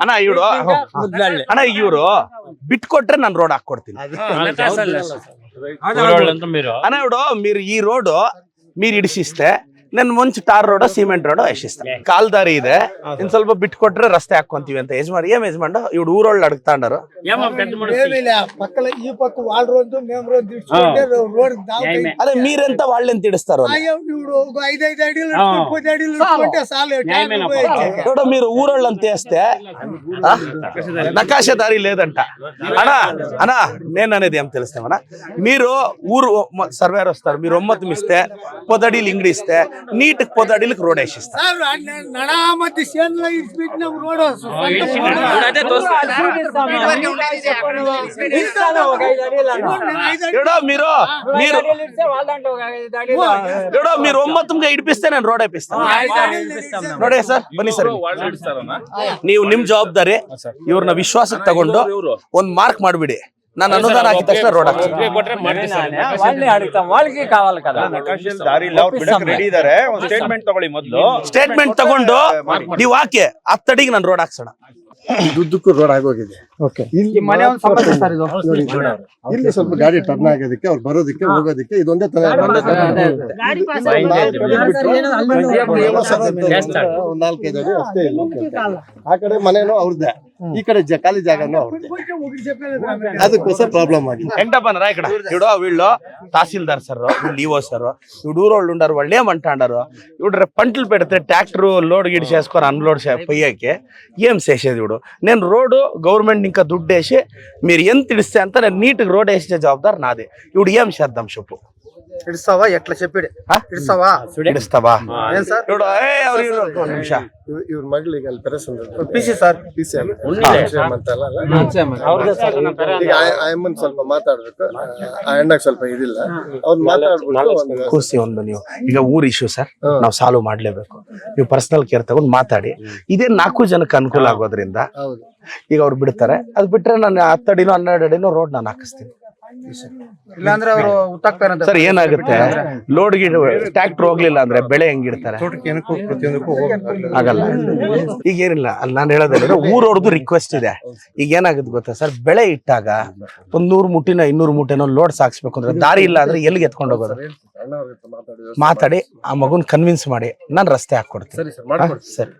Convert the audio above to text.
ಅಣ್ಣ ಇವ್ರು ಅಣ್ಣ ಇವ್ರು ಬಿಟ್ಕೊಟ್ರೆ ನಾನು ರೋಡ್ ಹಾಕೊಡ್ತೀನಿ అనే ಮೀರ್. ಈ ರೋಡ್ ಮೀರ್ ఇడిసిస్తే నేను ಮುಂಚೆ ಟಾರ್ ರೋಡ್ ಸಿಮೆಂಟ್ ರೋಡ್ ಎಷ್ಟಿಸ್ತೆ ಕಾಲ್ ದಾರಿ ಇದೆ ಇನ್ ಸ್ವಲ್ಪ ಬಿಟ್ಕೊಟ್ರೆ ರಸ್ತೆ ಹಾಕೊಂತೀವಿ ಅಂತ ಯಜಮಾನ್ ಏನ್ ಯಜಮಾನ್ ಇವ್ಡು ಊರೊಳ್ಳೆ ಅಡಗ್ತಾಂಡರು ఏమో పెద్ద మనిషి ఏమీలే పక్కల ఈ పక్క వాళ్ళ రోజు మేము రోజు తీసుకుంటే రోడ్ న్యాయమే. అదే మీరెంత వాళ్ళెంత ఇడుస్తారు ఇప్పుడు ఒక ఐదు ఐదు అడిలు ఆ. ముప్పై అడిలు ఇడుచుకుంటే చాలు న్యాయమేనా? ట్యాంక్ పోయేది. చూడ మీరు ఊరోళ్ళంత వేస్తే ఆ? నకాశ దారి లేదంట అనా అనా నేను అనేది ఏం తెలుస్తామన్నా మీరు ఊరు సర్వేర్ వస్తారు మీరు ఒమ్మతం ఇస్తే పొదడీలు ఇంగడి ఇస్తే నీట్ పొదడీలకు రోడ్ వేసిస్తారు సార్ న- నడా మధ్య చేనులో ఇడిచిపెట్టిన రోడ్ చూడో మీరు మీరు చూడో మీరు ఒమ్మతంగా ఇడిపిస్తే నేను రోడ్ వేపిస్తాను ನೋಡೇ ಸರ್ ಬನ್ನಿ ಸರ್ ನೀವು ನಿಮ್ ಜವಾಬ್ದಾರಿ ಇವ್ರನ್ನ ವಿಶ್ವಾಸಕ್ಕೆ ತಗೊಂಡು ಒಂದ್ ಮಾರ್ಕ್ ಮಾಡ್ಬಿಡಿ ನಾನು ಅನುದಾನ ಹಾಕಿದ ತಕ್ಷಣ ರೋಡ್ ಹಾಕ್ತೀನಿ వాళ్ళని అడుగుతాం వాళ్ళకి కావాలి కదా ದಾರಿ ಇಲ್ಲ ಅವ್ರು ಬಿಡಕ್ ರೆಡಿ ಇದಾರೆ ಒಂದ್ ಸ್ಟೇಟ್ಮೆಂಟ್ ತಗೊಳ್ಳಿ ಮೊದ್ಲು ಸ್ಟೇಟ್ಮೆಂಟ್ ತಗೊಂಡು ನೀವು ಹಾಕಿ ಹತ್ತಡಿಗೆ ನಾನು ರೋಡ್ ಹಾಕ್ಸೋಣ ದುಡ್ಡಕ್ಕೂ ರೋಡ್ ಆಗೋಗಿದೆ ಇಲ್ಲಿ ಮನೆ ಒಂದು ಸಮಸ್ಯೆ ಸರ್ ಇದು ನೋಡಿ, ಇಲ್ಲಿ ಸ್ವಲ್ಪ ಗಾಡಿ ಟರ್ನ್ ಆಗೋದಕ್ಕೆ ಅವ್ರು ಬರೋದಕ್ಕೆ ಹೋಗೋದಕ್ಕೆ ಇದೊಂದೇ ತರ ಒಂದೇ ತರ ಒಂದ್ ನಾಲ್ಕೈದು ಅಡಿ ಅಷ್ಟೇ ಇದೆ. ಆ ಕಡೆ ಮನೇನು ಅವ್ರದ್ದೇ ಈ ಕಡೆ ಜ- ಖಾಲಿ ಜಾಗನು ಅವ್ರದ್ದೇ ಅದಕ್ಕೋಸ್ಕರ ప్రాబ్లం ఆగింది ఎంటపనరా ఇక్కడ ఇవిడు వీళ్ళు తహసీల్దార్ సార్ వీళ్ళు ఈవో సార్ ఇవిడు ఊరోళ్ళు ఉండరు వాళ్ళు ఏమంటాడారు ఇవిడు రేపు పంటలు పెడితే ట్రాక్టర్ లోడ్ గిడి చేసుకొని అన్లోడ్ పోయాకే ఏం చేసేది ఇవిడు నేను రోడ్డు గవర్నమెంట్ ఇంకా ದುಡ್ಡು వేಸಿ మీరు ಎಂತ ಇಡಿಸ್ತೆ ಅಂತ ನೀಟಿಗೆ ರೋಡ್ ವೇಸೇ ಜವಾಬ್ದಾರಿ ನಾದೇ ಇವ್ಡು ಏಮ್ ಸೇದ್ದಾಂ చెప్పు ఇడుస్తావా ఎట్లా చెప్పాడు ఆ? ఇడుస్తావా ఇడిస్తావా ఏం సార్ ఇవిడు ఏ ಅವ್ರು ಇವ್ರು ಒಂದು ನಿಮಿಷ ಇವ್- ಇವ್ರ ಮಗಳಿಗೆ ಅಲ್ಲಿ ಪೆರಸ್ పిసి సార్ ಪಿಸಿ ಅಂತಲ್ಲ ಅವ್ರದ್ದೇ ಸರ್ ಈಗ ಆ- ಆ ಅಮ್ಮನ್ ಸ್ವಲ್ಪ ಮಾತಾಡ್ಬೇಕು ಆ ಅಣ್ಣಗ್ ಸ್ವಲ್ಪ ಇದಿಲ್ಲ ಅವ್ರು ಮಾತಾಡ್ಬಿಟ್ಟು ಒಂದು ಕೂರಿಸಿ ಒಂದು ನೀವು ಈಗ ಊರ್ ಇಶ್ಯೂ ಸರ್ ನಾವು ಸಾಲ್ವ್ ಮಾಡ್ಲೇಬೇಕು ನೀವು ಪರ್ಸನಲ್ ಕೇರ್ ತಗೊಂಡು ಮಾತಾಡಿ ಇದೇ ನಾಲ್ಕು ಜನಕ್ಕೆ ಅನುಕೂಲ ಆಗೋದ್ರಿಂದ ಹೌದು ಈಗ ಅವ್ರು ಬಿಡ್ತಾರೆ ಅದ್ ಬಿಟ್ರೆ ನಾನು ಹತ್ತಡಿನೋ ಹನ್ನೆರಡು ಅಡಿನೋ ರೋಡ್ ನಾನು ಹಾಕಿಸ್ತೀನಿ ಇಲ್ಲಾಂದ್ರೆ ಅವರು ಸರ್ ಏನಾಗುತ್ತೆ? ಲೋಡ್ ಗಿಡ ಟ್ರ್ಯಾಕ್ಟರ್ ಹೋಗ್ಲಿಲ್ಲ ಅಂದ್ರೆ ಬೆಳೆ ಹೆಂಗಿಡ್ತಾರೆ? ಆಗಲ್ಲ. ಈಗ ಏನಿಲ್ಲ ಅಲ್ಲಿ ನಾನು ಹೇಳೋದ್ರೆ ಊರವ್ರದ್ದು ರಿಕ್ವೆಸ್ಟ್ ಇದೆ. ಈಗ ಏನಾಗುತ್ತೆ ಗೊತ್ತಾ ಸರ್? ಬೆಳೆ ಇಟ್ಟಾಗ ಒಂದ್ ನೂರು ಮುಟ್ಟಿನ ಇನ್ನೂರು ಮುಟ್ಟಿನ ಲೋಡ್ ಸಾಕ್ಸ್ಬೇಕು ಅಂದ್ರೆ ದಾರಿ ಇಲ್ಲ ಅಂದ್ರೆ ಎಲ್ಲಿಗೆ ಎತ್ಕೊಂಡು ಹೋಗೋದು? ಮಾತಾಡಿ ಆ ಮಗುನ್ ಕನ್ವಿನ್ಸ್ ಮಾಡಿ ನಾನು ರಸ್ತೆ ಹಾಕೊಡ್ತೀನಿ ಸರಿ ಸರ್ ಮಾಡ್ಕೊಡ್ತೀನಿ. ಹಾ, ಸರಿ.